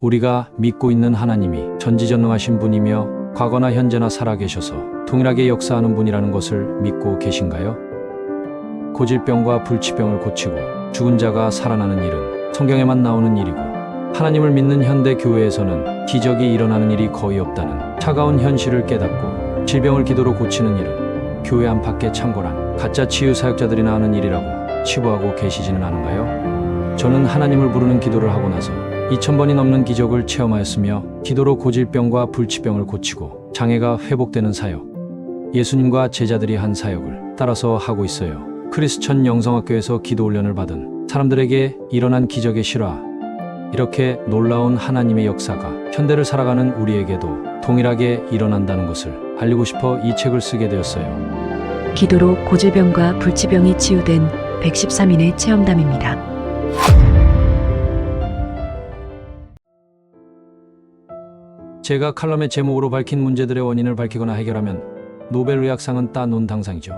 우리가 믿고 있는 하나님이 전지전능하신 분이며 과거나 현재나 살아계셔서 동일하게 역사하는 분이라는 것을 믿고 계신가요? 고질병과 불치병을 고치고 죽은 자가 살아나는 일은 성경에만 나오는 일이고 하나님을 믿는 현대 교회에서는 기적이 일어나는 일이 거의 없다는 차가운 현실을 깨닫고 질병을 기도로 고치는 일은 교회 안팎의 창고란 가짜 치유 사역자들이나 하는 일이라고 치부하고 계시지는 않은가요? 저는 하나님을 부르는 기도를 하고 나서 2000번이 넘는 기적을 체험하였으며 기도로 고질병과 불치병을 고치고 장애가 회복되는 사역 예수님과 제자들이 한 사역을 따라서 하고 있어요. 크리스천 영성학교에서 기도 훈련을 받은 사람들에게 일어난 기적의 실화 이렇게 놀라운 하나님의 역사가 현대를 살아가는 우리에게도 동일하게 일어난다는 것을 알리고 싶어 이 책을 쓰게 되었어요. 기도로 고질병과 불치병이 치유된 113인의 체험담입니다. 제가 칼럼의 제목으로 밝힌 문제들의 원인을 밝히거나 해결하면 노벨 의학상은 따놓은 당상이죠.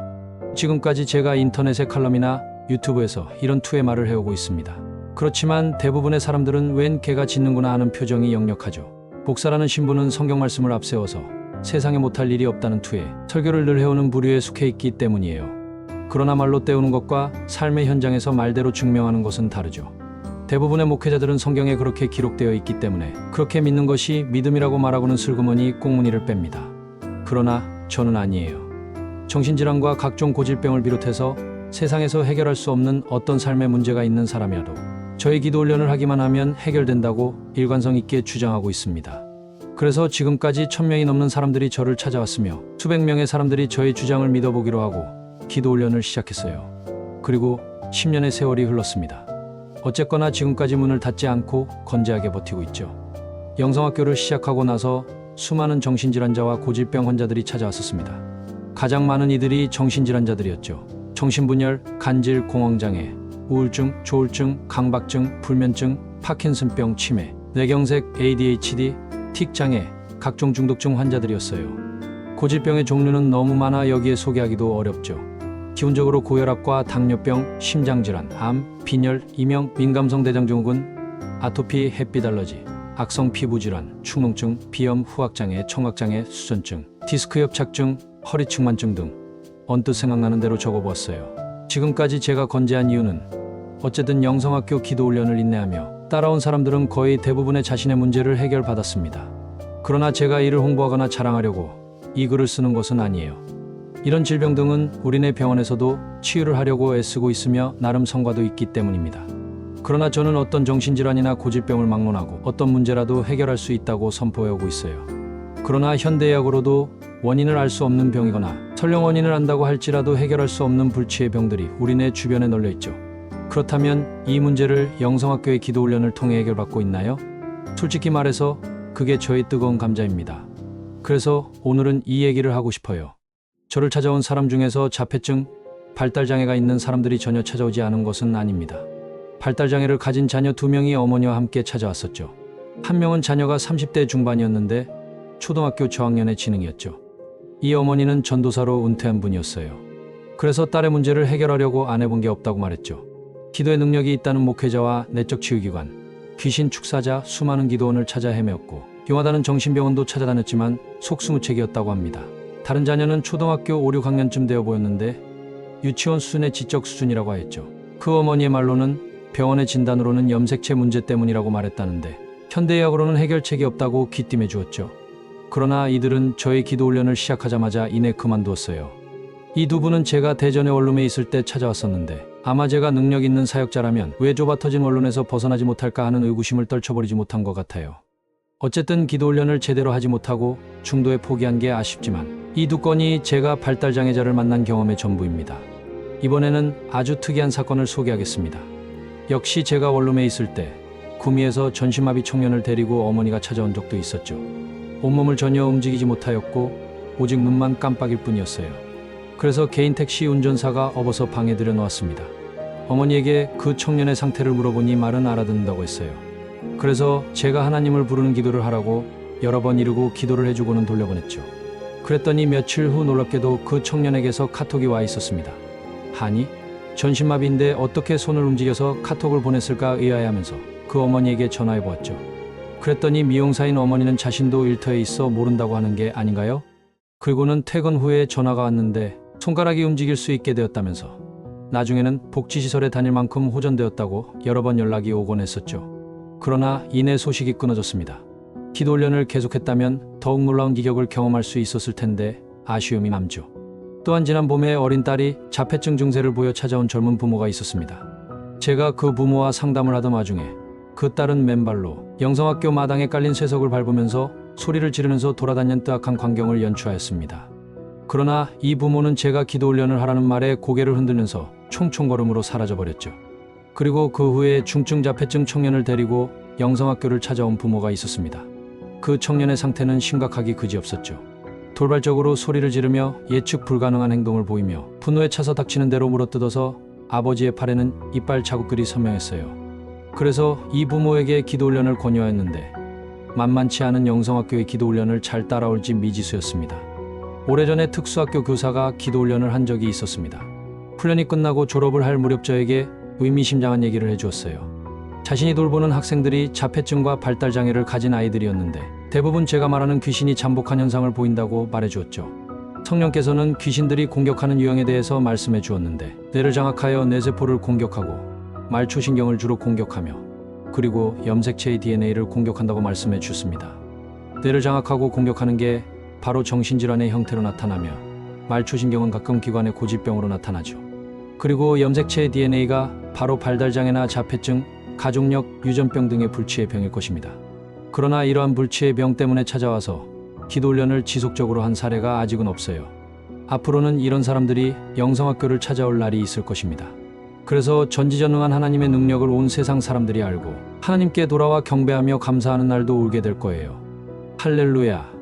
지금까지 제가 인터넷의 칼럼이나 유튜브에서 이런 투의 말을 해오고 있습니다. 그렇지만 대부분의 사람들은 웬 개가 짖는구나 하는 표정이 역력하죠. 복사라는 신부는 성경 말씀을 앞세워서 세상에 못할 일이 없다는 투에 설교를 늘 해오는 부류에 속해 있기 때문이에요. 그러나 말로 때우는 것과 삶의 현장에서 말대로 증명하는 것은 다르죠. 대부분의 목회자들은 성경에 그렇게 기록되어 있기 때문에 그렇게 믿는 것이 믿음이라고 말하고는 슬그머니 꽁무니를 뺍니다. 그러나 저는 아니에요. 정신질환과 각종 고질병을 비롯해서 세상에서 해결할 수 없는 어떤 삶의 문제가 있는 사람이라도 저의 기도 훈련을 하기만 하면 해결된다고 일관성 있게 주장하고 있습니다. 그래서 지금까지 천명이 넘는 사람들이 저를 찾아왔으며 수백 명의 사람들이 저의 주장을 믿어보기로 하고 기도 훈련을 시작했어요. 그리고 10년의 세월이 흘렀습니다. 어쨌거나 지금까지 문을 닫지 않고 건재하게 버티고 있죠. 영성학교를 시작하고 나서 수많은 정신질환자와 고질병 환자들이 찾아왔었습니다. 가장 많은 이들이 정신질환자들이었죠. 정신분열, 간질, 공황장애, 우울증, 조울증, 강박증, 불면증, 파킨슨병, 치매, 뇌경색, ADHD, 틱장애, 각종 중독증 환자들이었어요. 고질병의 종류는 너무 많아 여기에 소개하기도 어렵죠. 기본적으로 고혈압과 당뇨병, 심장질환, 암, 빈혈, 이명, 민감성 대장증후군, 아토피, 햇빛 알러지, 악성 피부질환, 축농증, 비염, 후각장애, 청각장애, 수전증, 디스크 협착증, 허리측만증 등 언뜻 생각나는 대로 적어보았어요. 지금까지 제가 건재한 이유는 어쨌든 영성학교 기도 훈련을 인내하며 따라온 사람들은 거의 대부분의 자신의 문제를 해결받았습니다. 그러나 제가 이를 홍보하거나 자랑하려고 이 글을 쓰는 것은 아니에요. 이런 질병 등은 우리네 병원에서도 치유를 하려고 애쓰고 있으며 나름 성과도 있기 때문입니다. 그러나 저는 어떤 정신질환이나 고질병을 막론하고 어떤 문제라도 해결할 수 있다고 선포해오고 있어요. 그러나 현대의학으로도 원인을 알 수 없는 병이거나 설령 원인을 안다고 할지라도 해결할 수 없는 불치의 병들이 우리네 주변에 널려 있죠. 그렇다면 이 문제를 영성학교의 기도 훈련을 통해 해결받고 있나요? 솔직히 말해서 그게 저의 뜨거운 감자입니다. 그래서 오늘은 이 얘기를 하고 싶어요. 저를 찾아온 사람 중에서 자폐증, 발달장애가 있는 사람들이 전혀 찾아오지 않은 것은 아닙니다. 발달장애를 가진 자녀 두 명이 어머니와 함께 찾아왔었죠. 한 명은 자녀가 30대 중반이었는데 초등학교 저학년의 지능이었죠. 이 어머니는 전도사로 은퇴한 분이었어요. 그래서 딸의 문제를 해결하려고 안 해본 게 없다고 말했죠. 기도의 능력이 있다는 목회자와 내적 치유기관, 귀신 축사자, 수많은 기도원을 찾아 헤매었고 용하다는 정신병원도 찾아다녔지만 속수무책이었다고 합니다. 다른 자녀는 초등학교 5, 6학년쯤 되어 보였는데 유치원 수준의 지적 수준이라고 하였죠. 그 어머니의 말로는 병원의 진단으로는 염색체 문제 때문이라고 말했다는데 현대의학으로는 해결책이 없다고 귀띔해 주었죠. 그러나 이들은 저의 기도 훈련을 시작하자마자 이내 그만두었어요. 이 두 분은 제가 대전의 원룸에 있을 때 찾아왔었는데 아마 제가 능력 있는 사역자라면 왜 좁아 터진 원룸에서 벗어나지 못할까 하는 의구심을 떨쳐버리지 못한 것 같아요. 어쨌든 기도 훈련을 제대로 하지 못하고 중도에 포기한 게 아쉽지만 이 두 건이 제가 발달장애자를 만난 경험의 전부입니다. 이번에는 아주 특이한 사건을 소개하겠습니다. 역시 제가 원룸에 있을 때 구미에서 전신마비 청년을 데리고 어머니가 찾아온 적도 있었죠. 온몸을 전혀 움직이지 못하였고 오직 눈만 깜빡일 뿐이었어요. 그래서 개인 택시 운전사가 업어서 방에 들여놓았습니다. 어머니에게 그 청년의 상태를 물어보니 말은 알아듣는다고 했어요. 그래서 제가 하나님을 부르는 기도를 하라고 여러 번 이르고 기도를 해주고는 돌려보냈죠. 그랬더니 며칠 후 놀랍게도 그 청년에게서 카톡이 와 있었습니다. 하니 전신마비인데 어떻게 손을 움직여서 카톡을 보냈을까 의아해하면서 그 어머니에게 전화해 보았죠. 그랬더니 미용사인 어머니는 자신도 일터에 있어 모른다고 하는 게 아닌가요? 그리고는 퇴근 후에 전화가 왔는데 손가락이 움직일 수 있게 되었다면서 나중에는 복지시설에 다닐 만큼 호전되었다고 여러 번 연락이 오곤 했었죠. 그러나 이내 소식이 끊어졌습니다. 기도 훈련을 계속했다면 더욱 놀라운 기적을 경험할 수 있었을 텐데 아쉬움이 남죠. 또한 지난 봄에 어린 딸이 자폐증 증세를 보여 찾아온 젊은 부모가 있었습니다. 제가 그 부모와 상담을 하던 와중에 그 딸은 맨발로 영성학교 마당에 깔린 쇠석을 밟으면서 소리를 지르면서 돌아다니는 뜨악한 광경을 연출하였습니다. 그러나 이 부모는 제가 기도 훈련을 하라는 말에 고개를 흔들면서 총총걸음으로 사라져버렸죠. 그리고 그 후에 중증 자폐증 청년을 데리고 영성학교를 찾아온 부모가 있었습니다. 그 청년의 상태는 심각하기 그지없었죠. 돌발적으로 소리를 지르며 예측 불가능한 행동을 보이며 분노에 차서 닥치는 대로 물어뜯어서 아버지의 팔에는 이빨 자국들이 선명했어요. 그래서 이 부모에게 기도 훈련을 권유하였는데 만만치 않은 영성학교의 기도 훈련을 잘 따라올지 미지수였습니다. 오래전에 특수학교 교사가 기도 훈련을 한 적이 있었습니다. 훈련이 끝나고 졸업을 할 무렵 저에게 의미심장한 얘기를 해주었어요. 자신이 돌보는 학생들이 자폐증과 발달 장애를 가진 아이들이었는데 대부분 제가 말하는 귀신이 잠복한 현상을 보인다고 말해주었죠. 성령께서는 귀신들이 공격하는 유형에 대해서 말씀해 주었는데 뇌를 장악하여 뇌세포를 공격하고 말초신경을 주로 공격하며 그리고 염색체의 DNA를 공격한다고 말씀해 주셨습니다. 뇌를 장악하고 공격하는 게 바로 정신질환의 형태로 나타나며 말초신경은 가끔 기관의 고질병으로 나타나죠. 그리고 염색체의 DNA가 바로 발달장애나 자폐증, 가족력, 유전병 등의 불치의 병일 것입니다. 그러나 이러한 불치의 병 때문에 찾아와서 기도 훈련을 지속적으로 한 사례가 아직은 없어요. 앞으로는 이런 사람들이 영성학교를 찾아올 날이 있을 것입니다. 그래서 전지전능한 하나님의 능력을 온 세상 사람들이 알고 하나님께 돌아와 경배하며 감사하는 날도 오게 될 거예요. 할렐루야.